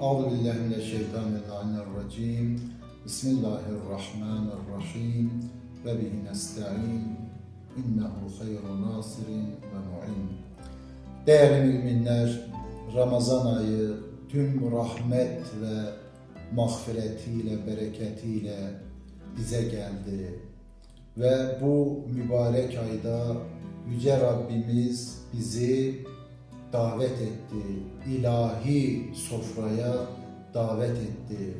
Euzu billahi mineşşeytanirracim. Bismillahirrahmanirrahim. Ve bihi nesta'in. İnnehu hayrun nasirin ve mu'in. Değerli müminler, Ramazan ayı tüm rahmet ve mağfiretiyle, bereketiyle bize geldi. Ve bu mübarek ayda Yüce Rabbimiz bizi davet etti. ilahi sofraya davet etti.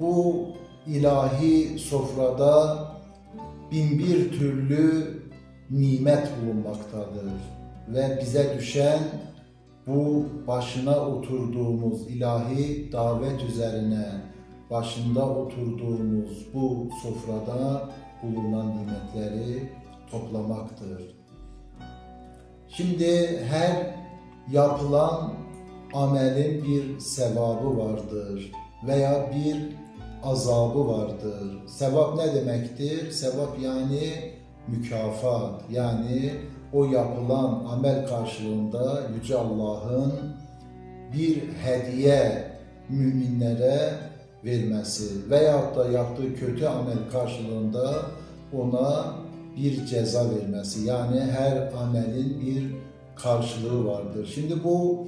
Bu ilahi sofrada bin bir türlü nimet bulunmaktadır. Ve bize düşen bu başına oturduğumuz ilahi davet üzerine başında oturduğumuz bu sofrada bulunan nimetleri toplamaktır. Şimdi her yapılan amelin bir sevabı vardır veya bir azabı vardır. Sevap ne demektir? Sevap yani mükafat. Yani o yapılan amel karşılığında Yüce Allah'ın bir hediye müminlere vermesi veyahut da yaptığı kötü amel karşılığında ona bir ceza vermesi. Yani her amelin bir karşılığı vardır. Şimdi bu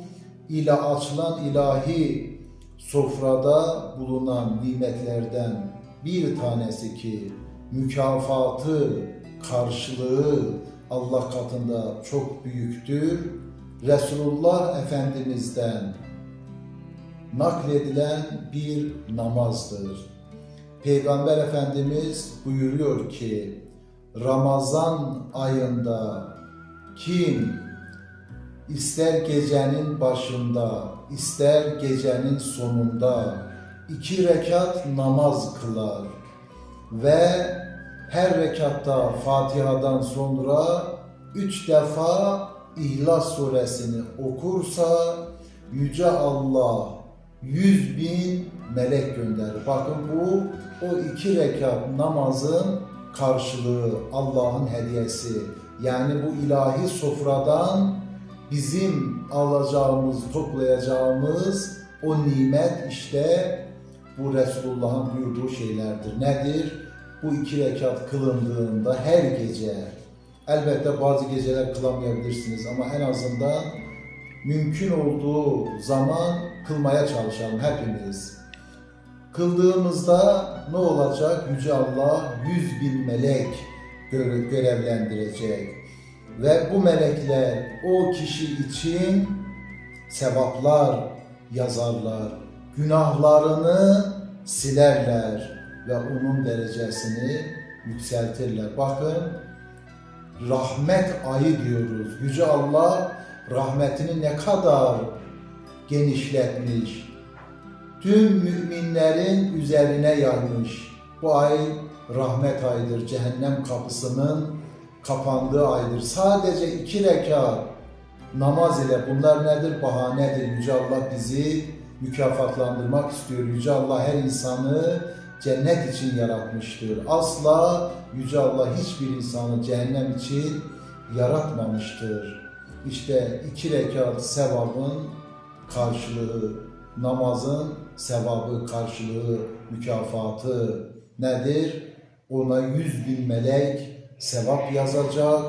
ila açılan ilahi sofrada bulunan nimetlerden bir tanesi ki mükafatı, karşılığı Allah katında çok büyüktür. Resulullah Efendimiz'den nakledilen bir namazdır. Peygamber Efendimiz buyuruyor ki Ramazan ayında kim ister gecenin başında, ister gecenin sonunda iki rekat namaz kılar ve her rekatta Fatiha'dan sonra üç defa İhlas suresini okursa Yüce Allah yüz bin melek gönderir. Bakın bu o iki rekat namazın karşılığı, Allah'ın hediyesi. Yani bu ilahi sofradan bizim alacağımız, toplayacağımız o nimet işte bu Resulullah'ın buyurduğu şeylerdir. Nedir? Bu iki rekat kılındığında her gece, elbette bazı geceler kılamayabilirsiniz ama en azından mümkün olduğu zaman kılmaya çalışalım hepimiz. Kıldığımızda ne olacak? Yüce Allah yüz bin melek görevlendirecek. Ve bu melekler o kişi için sevaplar yazarlar. Günahlarını silerler ve onun derecesini yükseltirler. Bakın rahmet ayı diyoruz. Yüce Allah rahmetini ne kadar genişletmiş. Tüm müminlerin üzerine yaymış. Bu ay rahmet ayıdır. Cehennem kapısının kapandığı aydır. Sadece iki rekat namaz ile bunlar nedir? Bahanedir. Yüce Allah bizi mükafatlandırmak istiyor. Yüce Allah her insanı cennet için yaratmıştır. Asla Yüce Allah hiçbir insanı cehennem için yaratmamıştır. İşte iki rekat sevabın karşılığı, namazın sevabı, karşılığı, mükafatı nedir? Ona yüz bin melek sevap yazacak,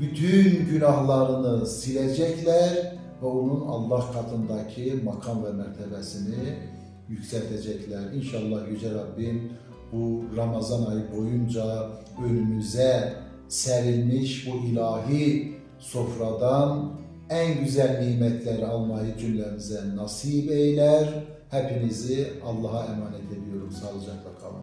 bütün günahlarını silecekler ve onun Allah katındaki makam ve mertebesini yükseltecekler. İnşallah Yüce Rabbim bu Ramazan ayı boyunca önümüze serilmiş bu ilahi sofradan en güzel nimetleri almayı cümlemize nasip eyler. Hepinizi Allah'a emanet ediyorum. Sağlıcakla kalın.